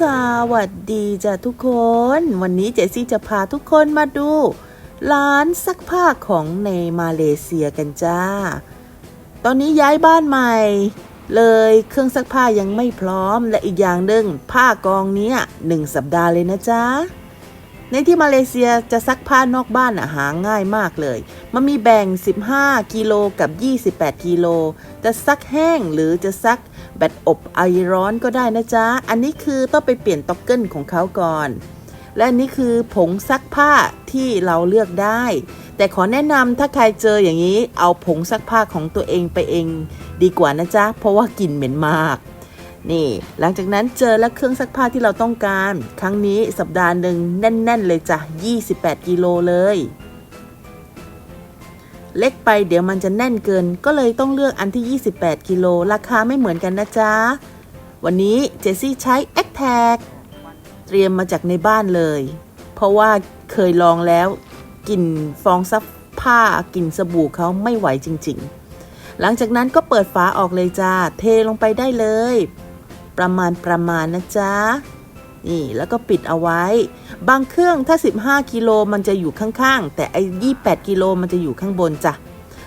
สวัสดีจ้ะทุกคน วันนี้เจสซี่จะพาทุกคนมาดู ร้านซักผ้าของในมาเลเซียกันจ้า ตอนนี้ย้ายบ้านใหม่ เลยเครื่องซักผ้ายังไม่พร้อมและอีกอย่างหนึ่งผ้ากองนี้หนึ่งสัปดาห์เลยนะจ๊ะ ในที่มาเลเซียจะซักผ้านอกบ้านหาง่ายมากเลย มันมีแบ่ง 15 กิโลกับ 28 กิโล จะซักแห้งหรือจะซัก แบบอบไอร้อนก็ได้นะจ๊ะ อันนี้คือต้องไปเปลี่ยนต็อกเกิลของเขาก่อน และนนี้คือผงซักผ้าที่เราเลือกได้ แต่ขอแนะนำถ้าใครเจออย่างนี้ เอาผงซักผ้าของตัวเองไปเองดีกว่านะจ๊ะ เพราะว่ากลิ่นเหม็นมาก นี่ หลังจากนั้นเจอแล้วเครื่องซักผ้าที่เราต้องการ ครั้งนี้สัปดาห์หนึ่งแน่น ๆ เลยจ้ะ 28 กิโลเลย เล็กไปเดี๋ยวมันจะแน่นเกิน ก็เลยต้องเลือกอันที่ 28 กิโล ราคาไม่เหมือนกันนะจ๊ะ วันนี้เจสซี่ใช้ a c t a g เตรียมมาจากในบ้านเลย เพราะว่าเคยลองแล้วกลิ่นฟองซักผ้ากลิ่นสบู่เขาไม่ไหวจริง ๆ หลังจากนั้นก็เปิดฝาออกเลยจ้า เทลงไปได้เลย ประมาณประมาณนะจ๊ะ นี่แล้วก็ปิดเอาไว้ บางเครื่องถ้า 15 กิโลมันจะอยู่ข้างๆ แต่ไอ้28 กิโลมันจะอยู่ข้างบนจ้ะ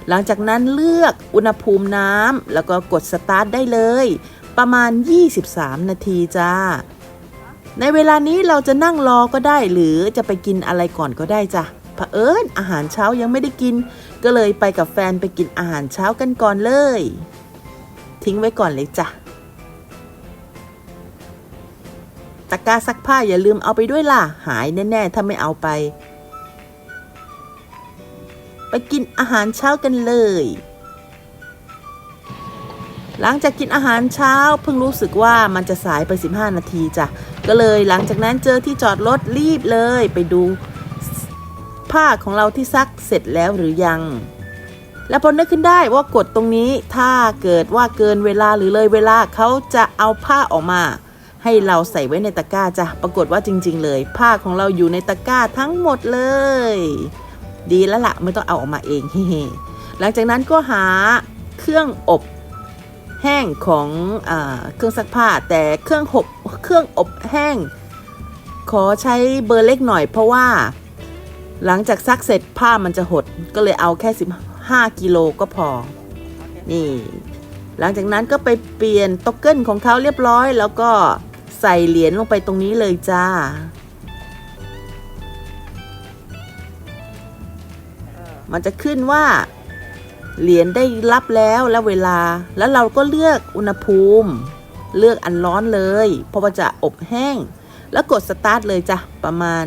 หลังจากนั้นเลือกอุณหภูมิน้ำแล้วก็กดสตาร์ทได้เลย ประมาณ 23 นาทีจ้า ในเวลานี้เราจะนั่งรอก็ได้หรือจะไปกินอะไรก่อนก็ได้จ้ะเผอิญอาหารเช้ายังไม่ได้กิน ก็เลยไปกับแฟนไปกินอาหารเช้ากันก่อนเลย ทิ้งไว้ก่อนเลยจ้ะ ตะกร้าซักผ้าอย่าลืมเอาไปด้วยล่ะ หายแน่ๆ ถ้าไม่เอาไป ไปกินอาหารเช้ากันเลย หลังจากกินอาหารเช้าเพิ่งรู้สึกว่ามันจะสายไป 15 นาทีจ้ะ ก็เลยหลังจากนั้นเจอที่จอดรถรีบเลยไปดูผ้าของเราที่ซักเสร็จแล้วหรือยัง แล้วพอนึกขึ้นได้ว่ากดตรงนี้ถ้าเกิดว่าเกินเวลาหรือเลยเวลาเขาจะเอาผ้าออกมา ให้เราใส่ไว้ในตะกร้าจ้ะปรากฏว่าจริง ๆ เลย ผ้าของเราอยู่ในตะกร้าทั้งหมดเลย ดีแล้วละ่ะไม่ต้องเอาออกมาเองเฮ้หลังจากนั้นก็หาเครื่องอบแห้งของอเครื่องซักผ้า แต่เครื่องอบเครื่องอบแห้ง ขอใช้เบอร์เล็กหน่อย เพราะว่า หลังจากซักเสร็จผ้ามันจะหด ก็เลยเอาแค่ 15 กิโลก็พอ นี่ หลังจากนั้นก็ไปเปลี่ยนต็อกเกิลของเขาเรียบร้อยแล้วก็ ใส่เหรียญลงไปตรงนี้เลยจ้า มันจะขึ้นว่า เหรียญได้รับแล้วและเวลา แล้วเราก็เลือกอุณหภูมิ เลือกอันร้อนเลย เพราะว่าจะอบแห้ง แล้วกดสตาร์ทเลยจ้ะ ประมาณ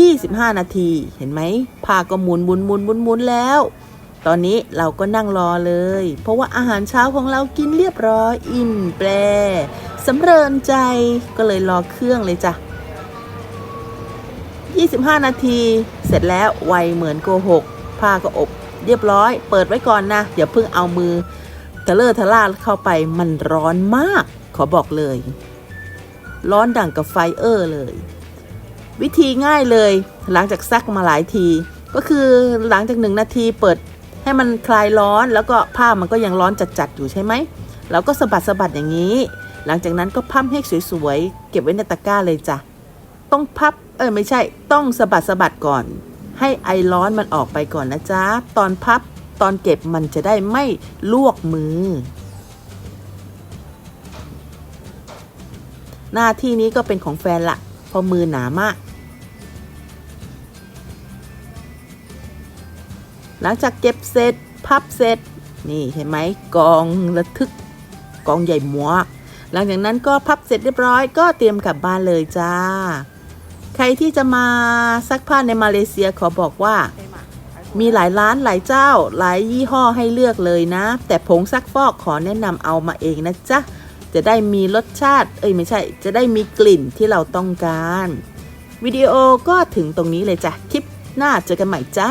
25 นาที เห็นไหมผ้าก็หมุนหมุนหมุนหมุนหมุนแล้ว ตอนนี้เราก็นั่งรอเลย เพราะว่าอาหารเช้าของเรากินเรียบร้อย อิ่มแปร สำเริญใจก็เลยรอเครื่องเลยจ้ะ 25 นาที เสร็จแล้วไวเหมือนโกหกผ้าก็อบเรียบร้อย เปิดไว้ก่อนนะอย่าเพิ่งเอามือทะเลอะทะล่าเข้าไปมันร้อนมาก ขอบอกเลย ร้อนดั่งกับไฟเออร์เลย วิธีง่ายเลย หลังจากซักมาหลายที ก็คือหลังจากหนึ่งนาทีเปิดให้มันคลายร้อนแล้วก็ผ้ามันก็ยังร้อนจัดๆอยู่ใช่ไหมเราก็สะบัดสะบัดอย่างนี้ หลังจากนั้นก็พับให้สวยๆ เก็บไว้ในตะกร้าเลยจ้ะ ต้องพับ เออไม่ใช่ ต้องสะบัดสะบัดก่อน ให้ไอร้อนมันออกไปก่อนนะจ๊ะ ตอนพับตอนเก็บมันจะได้ไม่ลวกมือ หน้าที่นี้ก็เป็นของแฟนละเพราะมือหนามาก หลังจากเก็บเสร็จ พับเสร็จ นี่เห็นไหมกองระทึกกองใหญ่หมวก หลังจากนั้นก็พับเสร็จเรียบร้อยก็เตรียมกลับบ้านเลยจ้า ใครที่จะมาซักผ้าในมาเลเซียขอบอกว่า มีหลายร้านหลายเจ้า หลายยี่ห้อให้เลือกเลยนะ แต่ผงซักฟอกขอแนะนำเอามาเองนะจ๊ะ จะได้มีรสชาติ เอ้ยไม่ใช่ จะได้มีกลิ่นที่เราต้องการ วิดีโอก็ถึงตรงนี้เลยจ้ะ คลิปหน้าเจอกันใหม่จ้า